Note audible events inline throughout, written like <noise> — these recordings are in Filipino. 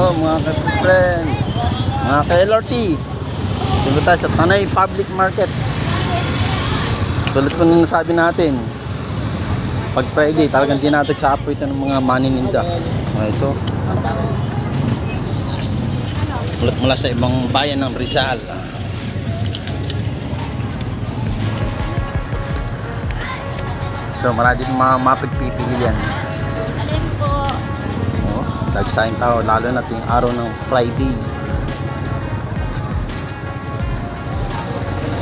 Hello mga ka-friends, mga ka-LRT. Dito tayo sa Tanay Public Market. Tulad po nung nasabi natin, pag Friday, talagang dinatag sa apoy ito ng mga manininda. Ah, ito. Mulat mula sa ibang bayan ng Rizal. So marami mga po? Oh, dagsahin tao, lalo na ting araw ng Friday.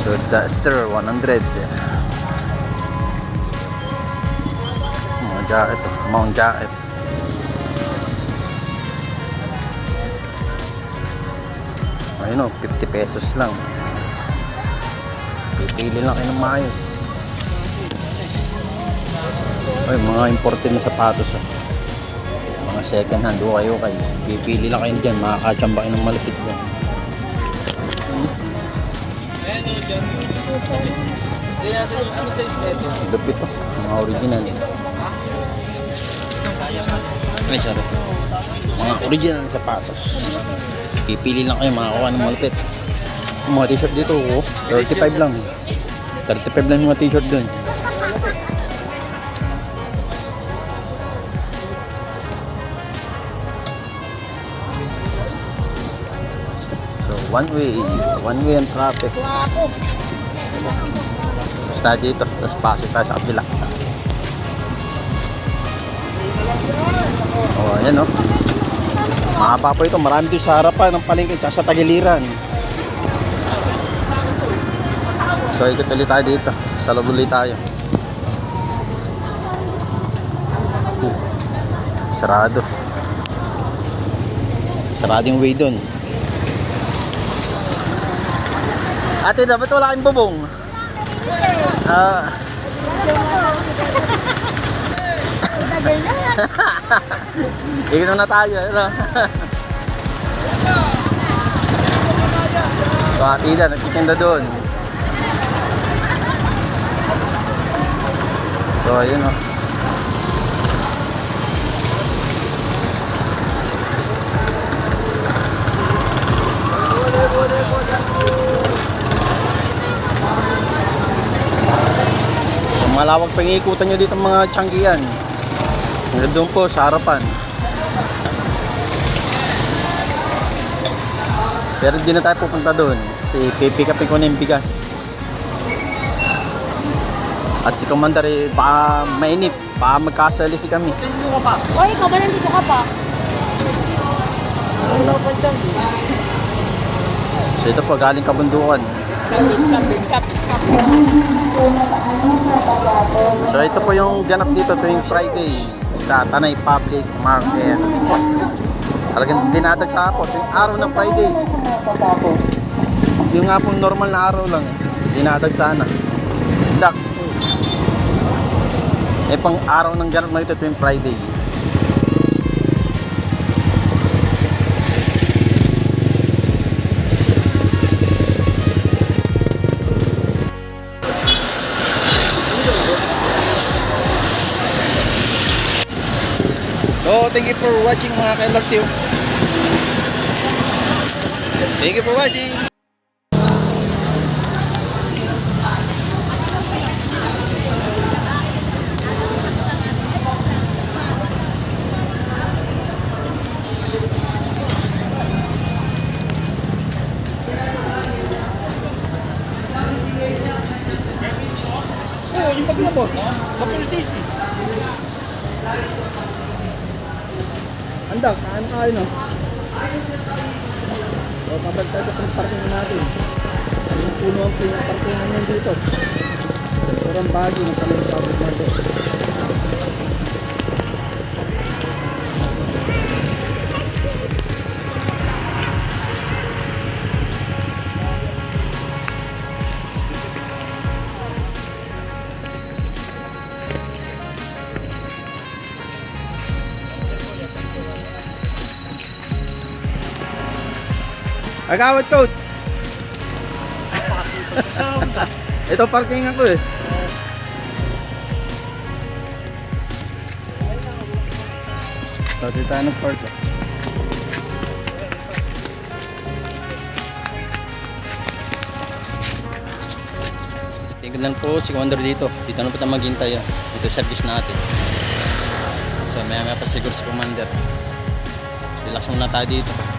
So, Duster, 100. Mga jacket, mount jacket. Ayun o, 50 pesos lang. Pipili lang kayo ng maayos. Ay, mga imported na sapatos ah mga second hand o kayo kayo. Pipili lang kayo dyan makakachamba kayo ng malapit dyan. Lupit to mga original. Ay sorry. Mga original na sapatos. Pipili lang kayo makakuha ng malapit. Mga t-shirt dito oh, 35 lang. 35 lang mga t-shirt dun one way. One way ang traffic. Basta dito. Tapos pasok tayo sa kabila. Oh, ayan oh. Mahaba po ito. Marami dito sa harapan ng palengke tsaka sa tagiliran. So, ikot ulit tayo dito. Sa loob ulit tayo. Sarado. Sarado yung way doon. Ate, dapat wala kang bubong. Ah. <laughs> Ikaw na tayo, ano? so, ate na, nagtitinda doon. So, ayun o. So, malawag pa yung ikutan nyo dito mga tiyanggian. Hanggang doon po sa harapan. Pero hindi na tayo pupunta doon kasi pipick upin ko na yung bigas. At si Commander eh, baka mainip, baka magkasali si kami. O, ikaw ba nandito ka pa? So ito po, galing kabundukan. So ito po yung ganap dito tuwing Friday sa Tanay Public Market. Talagang dinadag sa hapon, tuwing araw ng Friday. Yung nga pong normal na araw lang, dinadag sana. Dax. Eh pang araw ng ganap na ito tuwing Friday. So, thank you for watching mga ka-LRT. Thank you for watching. Oo, yung paglabot. Kapuliti. Andak, kaano kayo no? So, pabagtad ito yung parking natin. Yung puno ang pinaparkingan nyo dito. Sobrang bagay ng kami public Agawad coach. <laughs> Ito parking ako eh. So, dito tayo nag-park. Tingnan lang po si Commander dito. Dito na po tayo maghintay. Ah. Dito service natin. So maya maya pa siguro si Commander. Relax muna tayo dito.